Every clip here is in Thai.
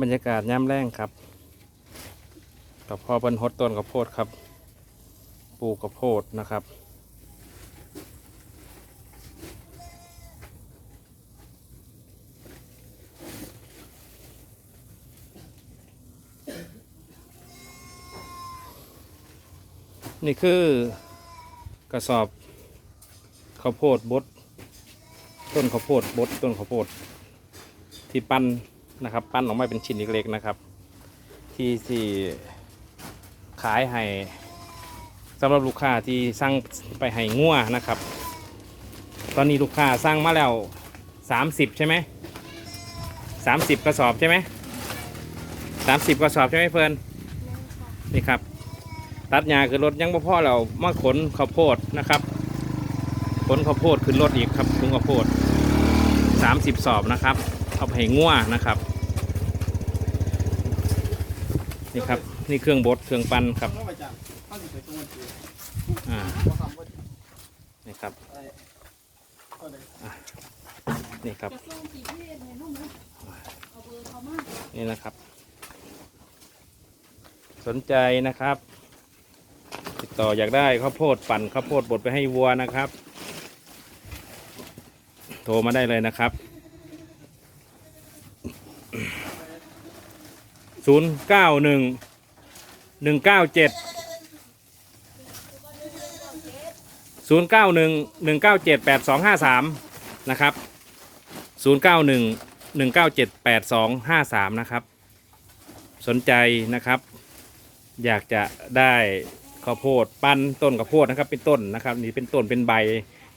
บรรยากาศย่ำแรงครับกับพ่อเปิ้นฮดต้นข้าวโพดครับ ปลูกข้าวโพดนะครับนี่คือกระสอบข้าวโพดบด ต้นข้าวโพดบด ต้นข้าวโพด ที่ปั้น นะครับ ปั้นออกมาเป็นชิ้นเล็กๆนะครับ ที่ที่ขายให้สำหรับลูกค้าที่สั่งไปให้งัวนะครับ ตอนนี้ลูกค้าสั่งมาแล้ว 30 ใช่ไหม30กระสอบใช่ไหม30กระสอบใช่ไหมเพื่อนนี่ครับ ตัดหญ้าคือรถยังบ่อเรามาขนข้าวโพดนะครับ ขนข้าวโพดขึ้นรถอีกครับถุงข้าวโพด30สอบนะครับ เอาไปให้งัวนะครับ นี่ครับนี่เครื่องบดเครื่องปั้นครับต้องไปจับข้าวสิไปตรงวันที่อ่าเขาทำว่านี่ครับอะไรก็เลยนี่ครับจะส่งกี่เพศในนุ่มนะเอาเบอร์เขามานี่นะครับ สนใจนะครับ ติดต่ออยากได้ข้าวโพดปั่นข้าวโพดบดไปให้วัวนะครับ โทรมาได้เลยนะครับ ศูนย์เก้าหนึ่งหนึ่งเก้าเจ็ดศูนย์เก้าหนึ่งหนึ่งเก้าเจ็ดแปดสองห้าสามนะครับศูนย์เก้าหนึ่งหนึ่งเก้าเจ็ดแปดสองห้าสามนะครับ สนใจนะครับ อยากจะได้ข้าวโพดปั้นต้นข้าวโพดนะครับ เป็นต้นนะครับนี่เป็นต้นเป็นใบ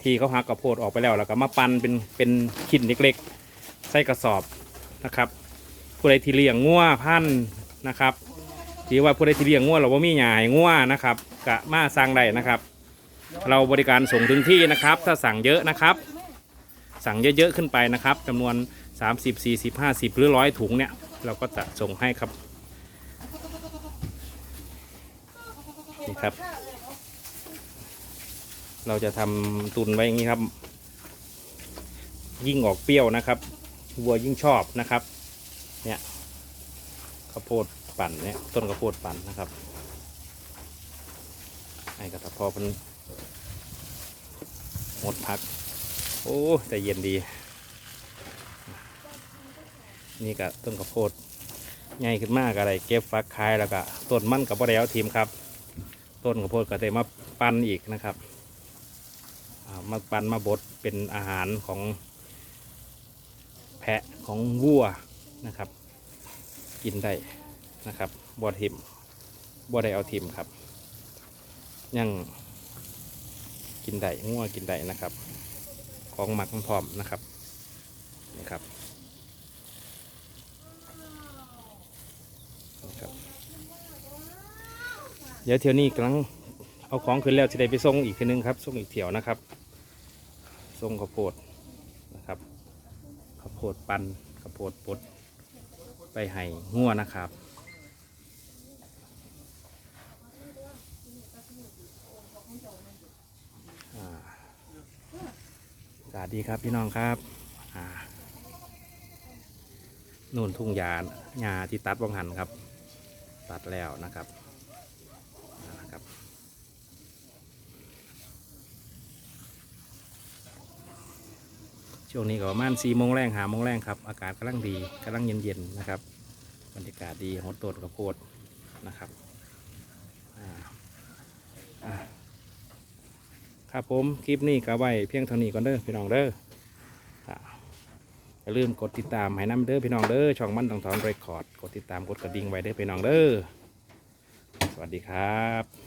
ที่เขาหักข้าวโพดออกไปแล้วแล้วก็มาปั้นเป็นเป็นชิ้นเล็กๆใส่กระสอบนะครับ ผู้ใดที่เลี้ยงงัวพันนะครับที่ว่าผู้ใดที่เลี้ยงงัวเราว่ามีหยายงัวนะครับกะมาสั่งได้นะครับ เราบริการส่งถึงที่นะครับ ถ้าสั่งเยอะนะครับ สั่งเยอะๆขึ้นไปนะครับจำนวน 30 40 50 หรือร้อยถุงเนี่ยเราก็จะส่งให้ครับนี่ครับ เราจะทำตุนไว้อย่างนี้ครับ ยิ่งออกเปรี้ยวนะครับวัวยิ่งชอบนะครับ เนี่ยข้าวโพดปั่นเนี่ยต้นข้าวโพดปั่นนะครับไอ้กระตะพอมันหมดพัก โอ้แต่เย็นดี นี่ก็ต้นข้าวโพดใหญ่ขึ้นมากอะไรเก็บฟักคายแล้วก็ต้นมันกับบ่ได้เอาทีมครับ ต้นข้าวโพดก็ได้มาปั้นอีกนะครับมาปั้นมาบดเป็นอาหารของแพะของวัว นะครับ กินได้นะครับบัวทิมบัวได้เอาทิมครับยังกินได้งัวกินได้นะครับ ของหมักมันพร้อมนะครับนี่ครับนี่ครับ เดี๋ยวเที่ยวนี้กำลังเอาของขึ้นแล้วจะได้ไปส่งอีกทีนึงครับส่งอีกเที่ยวนะครับส่งข้าวโพดนะครับข้าวโพดปันข้าวโพดปด ไปให้งัวนะครับ สวัสดีครับพี่น้องครับนู่นทุ่งยาหญ้าที่ตัดวังหันครับ ตัดแล้วนะครับอ่านะครับ ช่วงนี้ก็ประมาณสี่โมงแรงหาโมงแรงครับ อากาศกำลังดีกำลังเย็นๆนะครับ บรรยากาศดีหดต้นข้าวโพดนะครับครับผมคลิปนี้ก็ไว้เพียงเท่านี้ก่อนเด้อพี่น้องเด้ออ่าอย่าลืมกดติดตามให้น้ำเด้อพี่น้องเด้อช่องมันต้องถอนเรคคอร์ดกดติดตามกดกระดิ่งไว้เด้อพี่น้องเด้อสวัสดีครับ